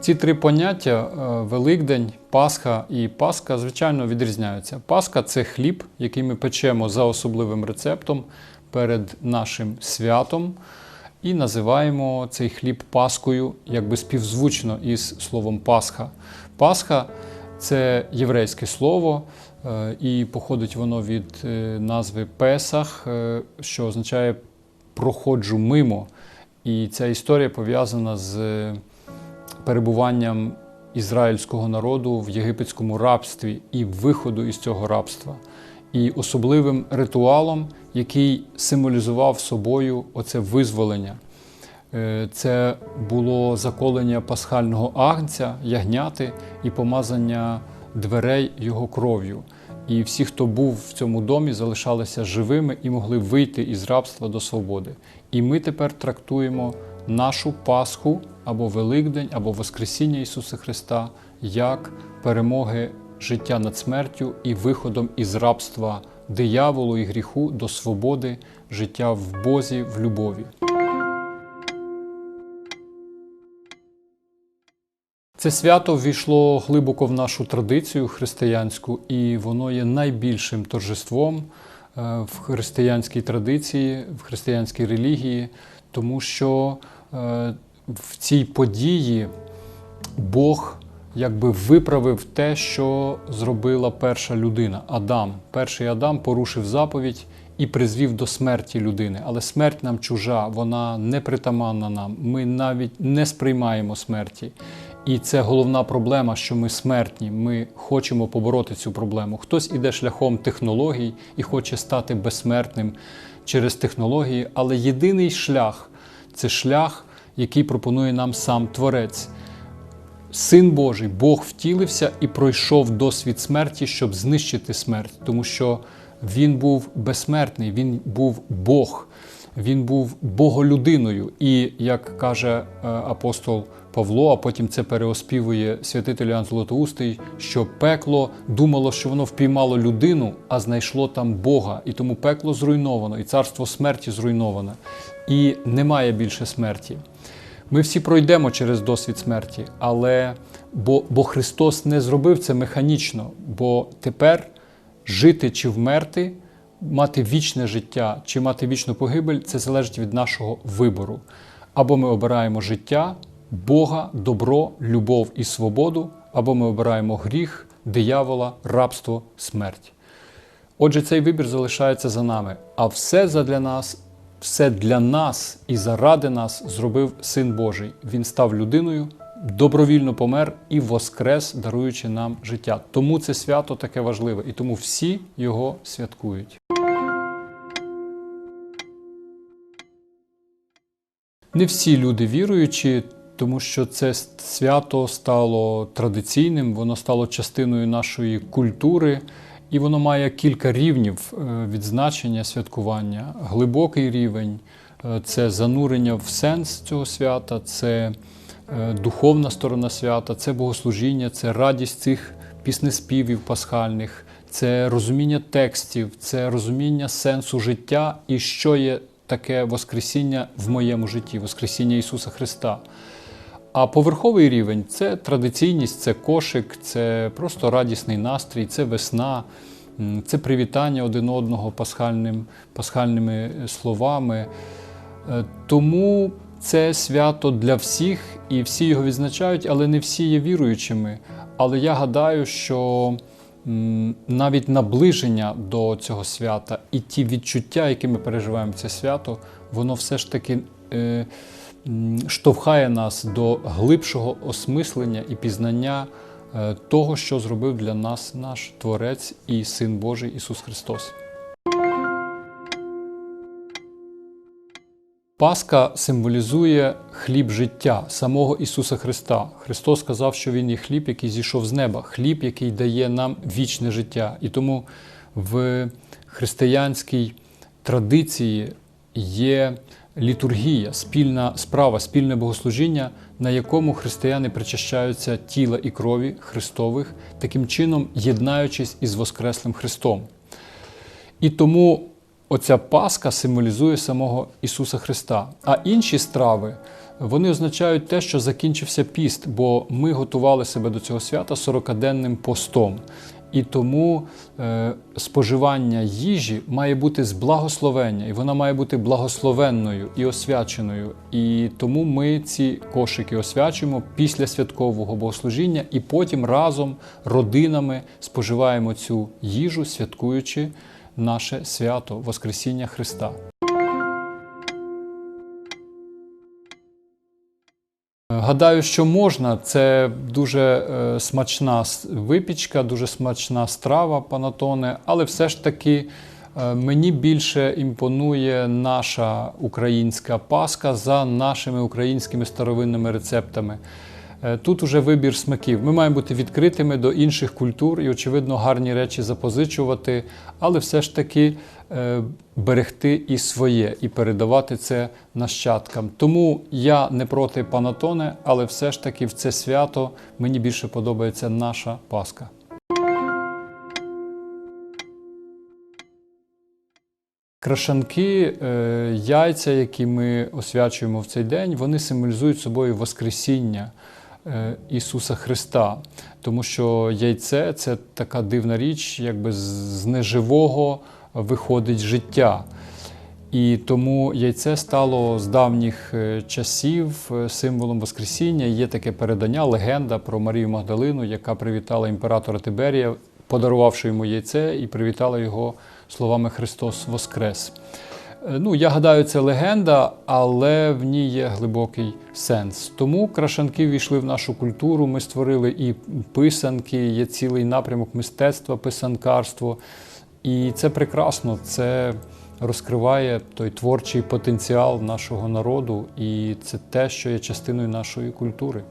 Ці три поняття е, Великдень, Пасха і Пасха, звичайно, відрізняються. Пасха це хліб, який ми печемо за особливим рецептом перед нашим святом, і називаємо цей хліб Паскою, якби співзвучно із словом Пасха. Пасха це єврейське слово, і походить воно від е, назви Песах, е, що означає проходжу мимо. І ця історія пов'язана з перебуванням ізраїльського народу в єгипетському рабстві і виходу із цього рабства, і особливим ритуалом, який символізував собою оце визволення. Е, Це було заколення пасхального агнця, ягняти і помазання дверей його кров'ю. І всі, хто був в цьому домі, залишалися живими і могли вийти із рабства до свободи. І ми тепер трактуємо нашу Пасху або Великдень, або Воскресіння Ісуса Христа як перемоги життя над смертю і виходом із рабства дияволу і гріху до свободи, життя в Бозі, в любові. Це свято ввійшло глибоко в нашу традицію християнську, і воно є найбільшим торжеством е, в християнській традиції, в християнській релігії, тому що е, в цій події Бог якби виправив те, що зробила перша людина Адам. Перший Адам порушив заповідь і призвів до смерті людини. Але смерть нам чужа, вона непритаманна нам. Ми навіть не сприймаємо смерті. І це головна проблема, що ми смертні. Ми хочемо побороти цю проблему. Хтось іде шляхом технологій і хоче стати безсмертним через технології, але єдиний шлях це шлях, який пропонує нам сам Творець. Син Божий, Бог втілився і пройшов досвід смерті, щоб знищити смерть, тому що він був безсмертний, він був Бог, він був боголюдиною. І як каже е, апостол Павло, а потім це переоспівує святитель Іоанн Златоустий, що пекло думало, що воно впіймало людину, а знайшло там Бога. І тому пекло зруйновано, і царство смерті зруйноване. І немає більше смерті. Ми всі пройдемо через досвід смерті, але бо, бо Христос не зробив це механічно, бо тепер жити чи вмерти, мати вічне життя чи мати вічну погибель це залежить від нашого вибору. Або ми обираємо життя, Бога, добро, любов і свободу, або ми обираємо гріх, диявола, рабство, смерть. Отже, цей вибір залишається за нами, а все задля нас все для нас і заради нас зробив Син Божий. Він став людиною, добровільно помер і воскрес, даруючи нам життя. Тому це свято таке важливе, і тому всі його святкують. Не всі люди віруючі, тому що це свято стало традиційним, воно стало частиною нашої культури. І воно має кілька рівнів е, відзначення святкування. Глибокий рівень е, це занурення в сенс цього свята, це е, духовна сторона свята, це богослужіння, це радість цих піснеспівів пасхальних, це розуміння текстів, це розуміння сенсу життя і що є таке Воскресіння в моєму житті, Воскресіння Ісуса Христа. А поверховий рівень це традиційність, це кошик, це просто радісний настрій, це весна, це привітання один одного пасхальним, пасхальними словами. Е, Тому це свято для всіх, і всі його відзначають, але не всі є віруючими. Але я гадаю, що навіть наближення до цього свята і ті відчуття, які ми переживаємо це свято, воно все ж таки. Е, штовхає нас до глибшого осмислення і пізнання е, того, що зробив для нас наш Творець і Син Божий Ісус Христос. Пасха символізує хліб життя самого Ісуса Христа. Христос сказав, що Він є хліб, який зійшов з неба, хліб, який дає нам вічне життя. І тому в християнській традиції є літургія, спільна справа, спільне богослужіння, на якому християни причащаються тіла і крові Христових, таким чином єднаючись із Воскреслим Христом. І тому оця Пасха символізує самого Ісуса Христа. А інші страви вони означають те, що закінчився піст, бо ми готували себе до цього свята 40-денним постом. І тому е, споживання їжі має бути з благословення, і вона має бути благословенною і освяченою. І тому ми ці кошики освячуємо після святкового богослужіння, і потім разом родинами споживаємо цю їжу, святкуючи наше свято Воскресіння Христа. Гадаю, що можна. Це дуже е, смачна випічка, дуже смачна страва панатоне, але все ж таки е, мені більше імпонує наша українська паска за нашими українськими старовинними рецептами. Е, Тут уже вибір смаків. Ми маємо бути відкритими до інших культур і, очевидно, гарні речі запозичувати, але все ж таки е, берегти і своє, і передавати це нащадкам. Тому я не проти панатоне, але все ж таки в це свято мені більше подобається наша Пасха. Крашанки, е, яйця, які ми освячуємо в цей день, вони символізують собою Воскресіння Ісуса Христа. Тому що яйце це така дивна річ, якби з- з неживого виходить життя. І тому яйце стало з давніх е, часів е, символом Воскресіння. Є таке передання, легенда про Марію Магдалину, яка привітала імператора Тиберія, подарувавши йому яйце, і привітала його словами Христос Воскрес. Е, Ну, я гадаю, це легенда, але в ній є глибокий сенс. Тому крашанки війшли в нашу культуру. Ми створили і писанки, є цілий напрямок мистецтва, писанкарство. І це прекрасно. Це розкриває той творчий потенціал нашого народу, і це те, що є частиною нашої культури.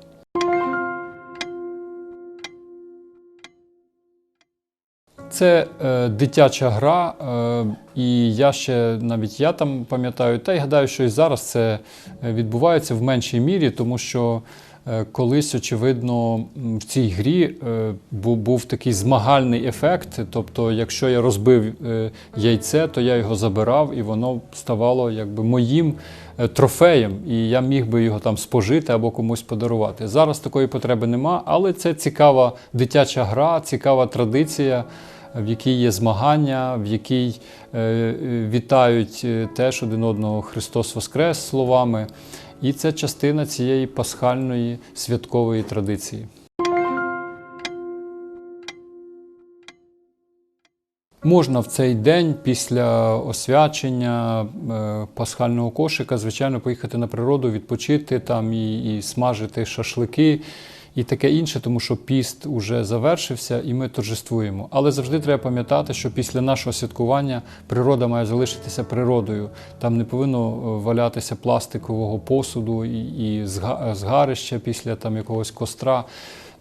Це е, дитяча гра, е, і я ще навіть я там пам'ятаю, та й гадаю, що і зараз це е, відбувається в меншій мірі, тому що е, колись, очевидно, в цій грі е, був, був такий змагальний ефект. Тобто, якщо я розбив е, яйце, то я його забирав, і воно ставало якби моїм е, трофеєм, і я міг би його там спожити або комусь подарувати. Зараз такої потреби нема, але це цікава дитяча гра, цікава традиція в якій є змагання, в якій е, вітають е, теж один одного Христос Воскрес словами. І це частина цієї пасхальної святкової традиції. Можна в цей день після освячення е, пасхального кошика, звичайно, поїхати на природу, відпочити там і, і смажити шашлики і таке інше, тому що піст уже завершився і ми торжествуємо. Але завжди треба пам'ятати, що після нашого святкування природа має залишитися природою. Там не повинно е, валятися пластикового посуду і, і зга- після там якогось костра.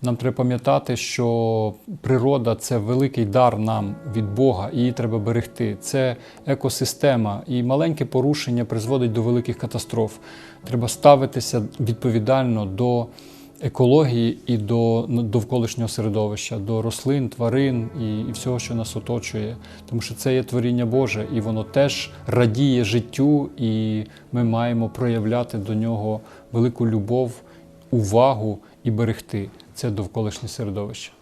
Нам треба пам'ятати, що природа це великий дар нам від Бога, і її треба берегти. Це екосистема, і маленьке порушення призводить до великих катастроф. Треба ставитися відповідально до екології і до довколишнього середовища, до рослин, тварин і, і всього, що нас оточує. Тому що це є творіння Боже, і воно теж радіє життю, і ми маємо проявляти до нього велику любов, увагу і берегти це довколишнє середовище.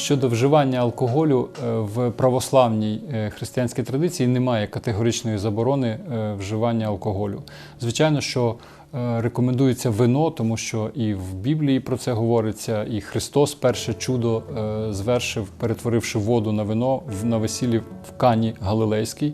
Щодо вживання алкоголю е, в православній е, християнській традиції немає категоричної заборони е, вживання алкоголю. Звичайно, що рекомендується вино, тому що і в Біблії про це говориться, і Христос перше чудо звершив, перетворивши воду на вино на весіллі в Кані Галилейській.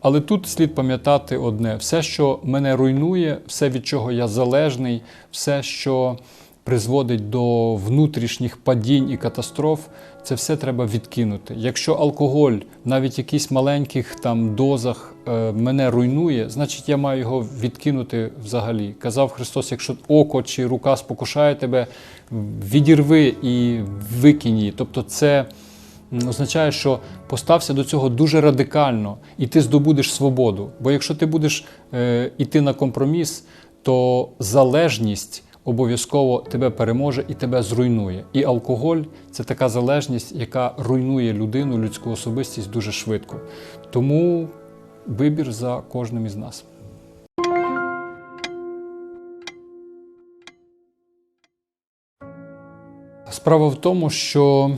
Але тут слід пам'ятати одне: все, що мене руйнує, все, від чого я залежний, все, що призводить до внутрішніх падінь і катастроф, це все треба відкинути. Якщо алкоголь навіть в якихось маленьких там дозах е, мене руйнує, значить я маю його відкинути взагалі. Казав Христос, якщо око чи рука спокушає тебе, відірви і викинь її. Тобто це означає, що постався до цього дуже радикально, і ти здобудеш свободу. Бо якщо ти будеш е, іти на компроміс, то залежність обов'язково тебе переможе і тебе зруйнує. І алкоголь це така залежність, яка руйнує людину, людську особистість дуже швидко. Тому вибір за кожним із нас. Справа в тому, що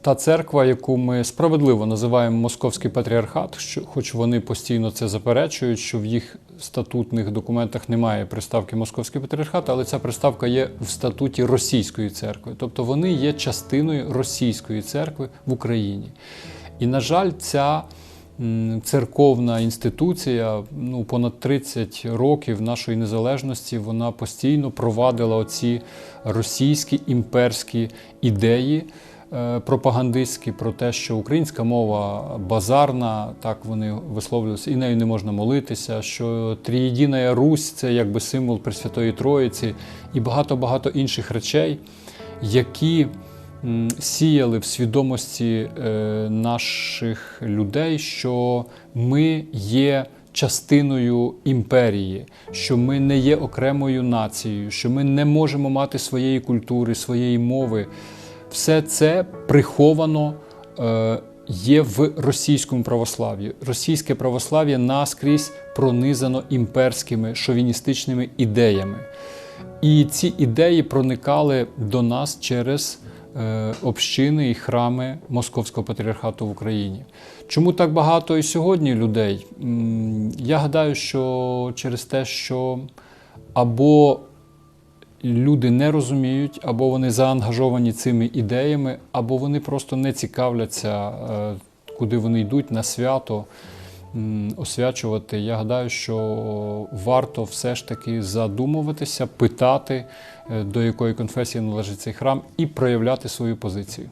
та церква, яку ми справедливо називаємо Московський патріархат, що, хоч вони постійно це заперечують, що в їх статутних документах немає приставки Московський патріархат, але ця приставка є в статуті Російської церкви. Тобто вони є частиною Російської церкви в Україні. І, на жаль, ця церковна інституція, ну понад 30 років нашої незалежності, вона постійно провадила оці російські імперські ідеї. Е, Пропагандистські про те, що українська мова базарна, так вони висловлювалися, і нею не можна молитися, що Трієдіна Русь це якби символ Пресвятої Троїці і багато-багато інших речей, які сіяли в свідомості е, наших людей, що ми є частиною імперії, що ми не є окремою нацією, що ми не можемо мати своєї культури, своєї мови. Все це приховано е, є в російському православ'ї. Російське православ'я наскрізь пронизано імперськими шовіністичними ідеями. І ці ідеї проникали до нас через е, общини і храми Московського патріархату в Україні. Чому так багато і сьогодні людей? Я гадаю, що через те, що або люди не розуміють, або вони заангажовані цими ідеями, або вони просто не цікавляться, е, куди вони йдуть на свято освячувати. Я гадаю, що варто все ж таки задумуватися, питати, е, до якої конфесії належить цей храм, і проявляти свою позицію.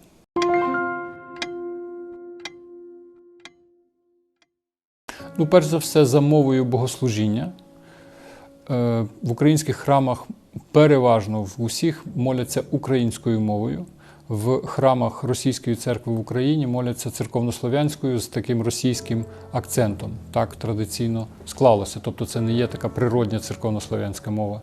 Ну, перш за все, за мовою богослужіння. Е, В українських храмах переважно в усіх моляться українською мовою. В храмах Російської церкви в Україні моляться церковнослов'янською з таким російським акцентом. Так традиційно склалося. Тобто це не є така природня церковнослов'янська мова.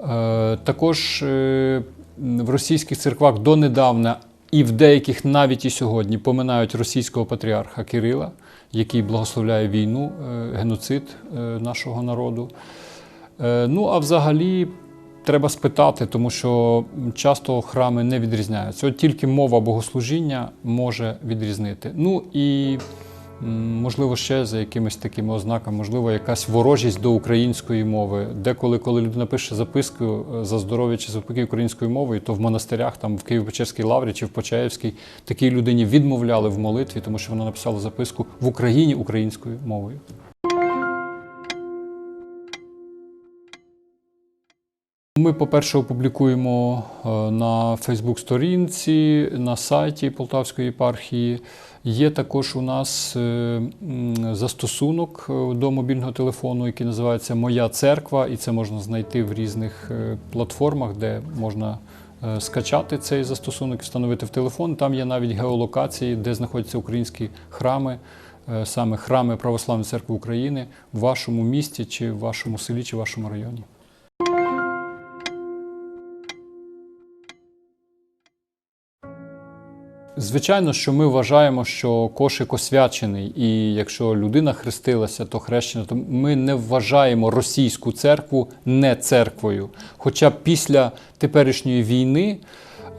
Е, Також е, в російських церквах донедавна і в деяких навіть і сьогодні поминають російського патріарха Кирила, який благословляє війну, е, геноцид нашого народу. Ну, а взагалі треба спитати, тому що часто храми не відрізняються. От тільки мова богослужіння може відрізнити. Ну і можливо ще за якимись такими ознаками, можливо, якась ворожість до української мови. Деколи, коли людина пише записку е, за здоров'я чи завпаки українською мовою, то в монастирях, там в Києво-Печерській лаврі чи в Почаївській, такій людині відмовляли в молитві, тому що вона написала записку в Україні українською мовою. Ми, по-перше, опублікуємо е, на Фейсбук-сторінці, на сайті Полтавської єпархії. Є також у нас е, застосунок е, до мобільного телефону, який називається Моя церква, і це можна знайти в різних платформах, де можна скачати цей застосунок і встановити в телефон. Там є навіть геолокації, де знаходяться українські храми, саме храми Православної церкви України в вашому місті, чи в вашому селі, чи в вашому районі. Звичайно, що ми вважаємо, що кошик освячений, і якщо людина хрестилася, то хрещена, то ми не вважаємо російську церкву не церквою. Хоча після теперішньої війни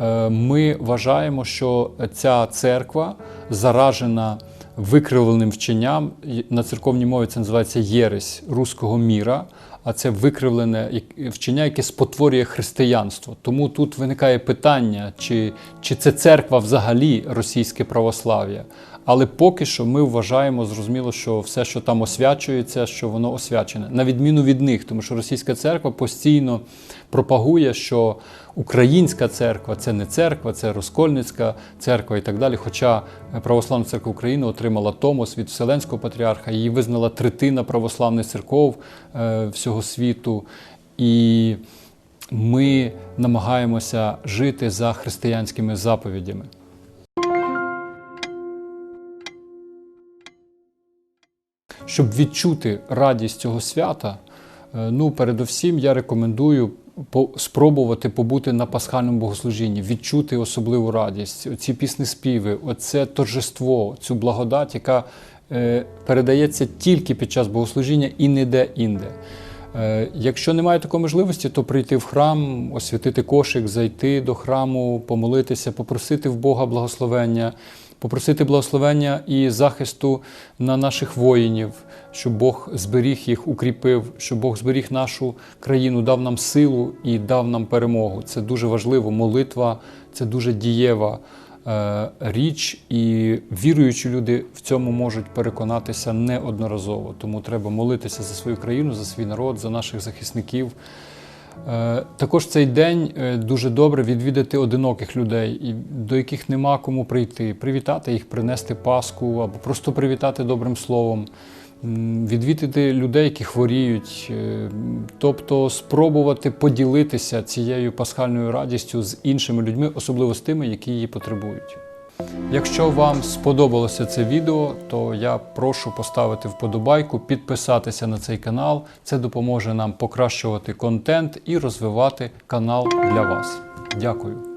е, ми вважаємо, що ця церква заражена викривленим вченням. На церковній мові це називається єресь руського міра, а це викривлене вчення, яке спотворює християнство. Тому тут виникає питання, чи, чи це церква взагалі російське православ'я. Але поки що ми вважаємо зрозуміло, що все, що там освячується, що воно освячене, на відміну від них, тому що російська церква постійно пропагує, що українська церква це не церква, це розкольницька церква і так далі. Хоча Православна церква України отримала Томос від Вселенського патріарха, її визнала третина православних церков е, цього світу, і ми намагаємося жити за християнськими заповідями. Щоб відчути радість цього свята, е, ну передовсім я рекомендую спробувати побути на пасхальному богослужінні, відчути особливу радість, оці пісні співи, оце торжество, цю благодать, яка е, передається тільки під час богослужіння і не де інде. Е, Якщо немає такої можливості, то прийти в храм, освятити кошик, зайти до храму, помолитися, попросити в Бога благословення, попросити благословення і захисту на наших воїнів, щоб Бог зберіг їх, укріпив, щоб Бог зберіг нашу країну, дав нам силу і дав нам перемогу. Це дуже важливо. Молитва це дуже дієва річ, і віруючі люди в цьому можуть переконатися неодноразово. Тому треба молитися за свою країну, за свій народ, за наших захисників. Е, Також цей день е, дуже добре відвідати одиноких людей, до яких нема кому прийти, привітати їх, принести паску або просто привітати добрим словом, відвідати людей, які хворіють, е, тобто спробувати поділитися цією пасхальною радістю з іншими людьми, особливо з тими, які її потребують. Якщо вам сподобалося це відео, то я прошу поставити вподобайку, підписатися на цей канал. Це допоможе нам покращувати контент і розвивати канал для вас. Дякую.